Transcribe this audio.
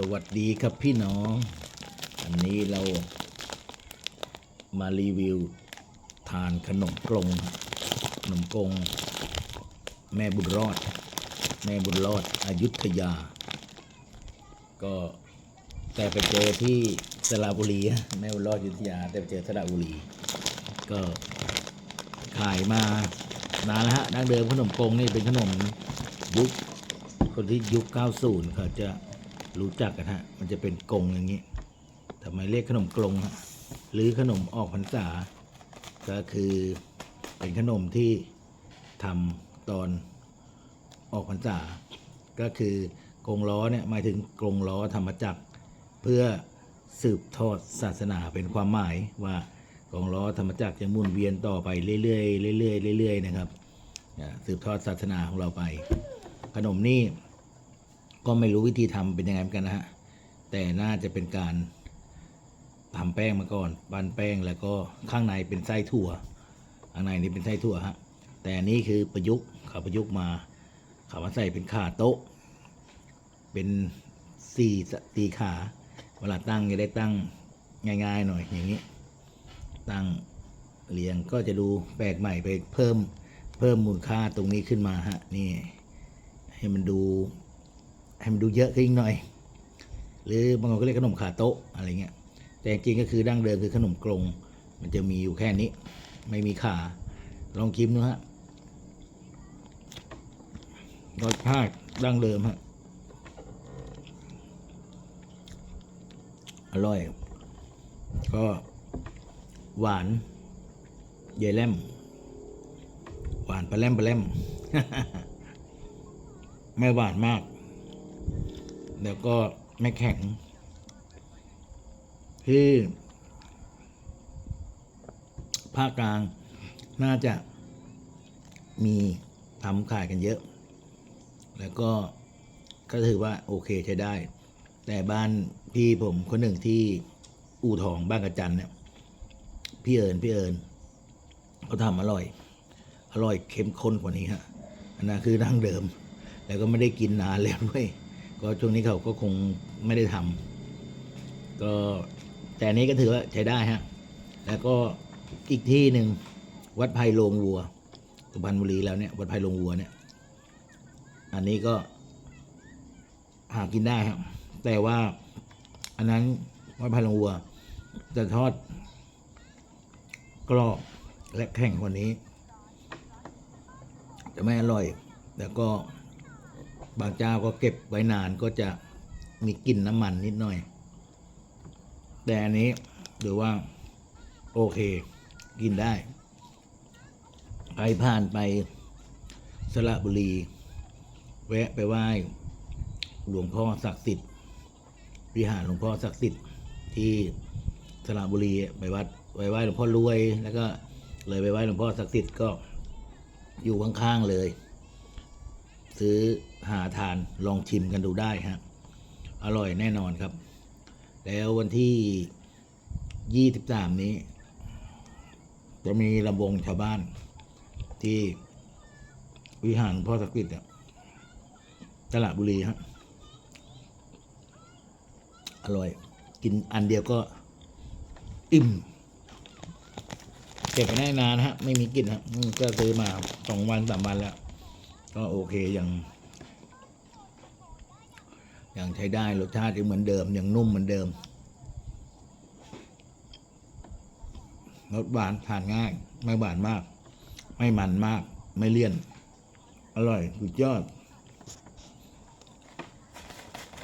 สวัสดีครับพี่น้อง อันนี้เรามารีวิว ทานขนมกลงขนมกลงแม่บุญรอด แม่บุญรอดอายุทยา ก็แต่ไปเจอที่สระบุรีแม่บุญรอดอยุธยา แต่ไปเจอสระบุรี ก็ขายมานานแล้วฮะดั้งเดิมขนมกงนี่เป็นขนมยุคคนที่ยุค 90เขาจะ รู้จักกันฮะ มันจะเป็นกลงอย่างนี้ทำไมเรียกขนมกลงฮะหรือขนมออกพรรษา ก็คือเป็นขนมที่ทำตอนออกพรรษา ก็คือกงล้อเนี่ยหมายถึงกรงล้อธรรมจักร เพื่อสืบทอดศาสนาเป็นความหมายว่ากองล้อธรรมจักรจะหมุนเวียนต่อไปเรื่อยๆเรื่อยๆเรื่อยๆนะครับสืบทอดศาสนาของเราไป ขนมนี่ ก็ไม่รู้วิธีทำเป็นยังไงเหมือนกันนะฮะ แต่น่าจะเป็นการทำแป้งมาก่อนปั้นแป้งแล้วก็ข้างในเป็นไส้ถั่ว ข้างในนี่เป็นไส้ถั่วฮะ แต่อันนี้คือประยุกต์เขาประยุกต์มาเขามาใส่เป็นขาโต๊ะ เป็นสี่ตีขาเวลาตั้งจะได้ตั้งง่ายๆหน่อยอย่างนี้ ตั้งเรียงก็จะดูแปลกใหม่ไปเพิ่มเพิ่มมูลค่าตรงนี้ขึ้นมาฮะนี่ให้มันดู ให้มันดูเยอะขึ้นอีกหน่อย หรือบางคนก็เรียกขนมขาโต๊ะอะไรเงี้ยแต่จริงๆก็คือดั้งเดิมคือขนมกลงมันจะมีอยู่แค่นี้ ไม่มีขาลองชิมดูฮะรสชาติดั้งเดิมฮะอร่อย ก็หวานเยายแลมหวานปลาแลมปลาแลมไม่หวานมาก แล้วก็ไม่แข็งคือภาคกลางน่าจะมีทำขายกันเยอะ แล้วก็ก็ถือว่าโอเคใช้ได้ แต่บ้านพี่ผมคนหนึ่งที่อู่ทองบ้านกระจันเนี่ยพี่เอิญพี่เอิญเขาทำอร่อย อร่อยเข้มข้นกว่านี้ฮะอันนั้นคือดั้งเดิม แล้วก็ไม่ได้กินนานแล้วด้วย ก็ช่วงนี้เขาก็คงไม่ได้ทำก็แต่นี้ก็ถือว่าใช้ได้ฮะ แล้วก็อีกที่หนึ่งวัดไผ่โรงวัวสุพรรณบุรีแล้วเนี่ยวัดไผ่โรงวัวเนี่ย อันนี้ก็หากินได้ครับ แต่ว่าอันนั้นวัดไผ่โรงวัว จะทอดกรอบและแข็งกว่านี้ จะไม่อร่อย แล้วก็ บางเจ้าก็เก็บไว้นานก็จะมีกลิ่นน้ำมันนิดหน่อย แต่อันนี้หรือว่าโอเค กินได้ใครผ่านไปสระบุรี แวะไปไหว้หลวงพ่อศักดิ์สิทธิ์วิหารหลวงพ่อศักดิ์สิทธิ์ที่สระบุรีไปวัดไปไหว้หลวงพ่อรวย แล้วก็เลยไปไหว้หลวงพ่อศักดิ์สิทธิ์ก็อยู่ข้างๆเลย ซื้อหาทานลองชิมกันดูได้ฮะอร่อยแน่นอนครับ แล้ววันที่ยี่สิบสามนี้ จะมีลำวงชาวบ้าน ที่วิหารพ่อศักดิ์สิทธิ์ตลาดบุรีฮะอร่อย กินอันเดียวก็อิ่มเก็บไปได้นานฮะ ไม่มีกลิ่นฮะก็ซื้อมาสองวันสามวันแล้ว ก็โอเคยังยังใช้ได้รสชาติยังเหมือนเดิมยังนุ่มเหมือนเดิมรสหวานทานง่าย ไม่หวานมาก ไม่มันมาก ไม่เลี่ยน อร่อยสุดยอด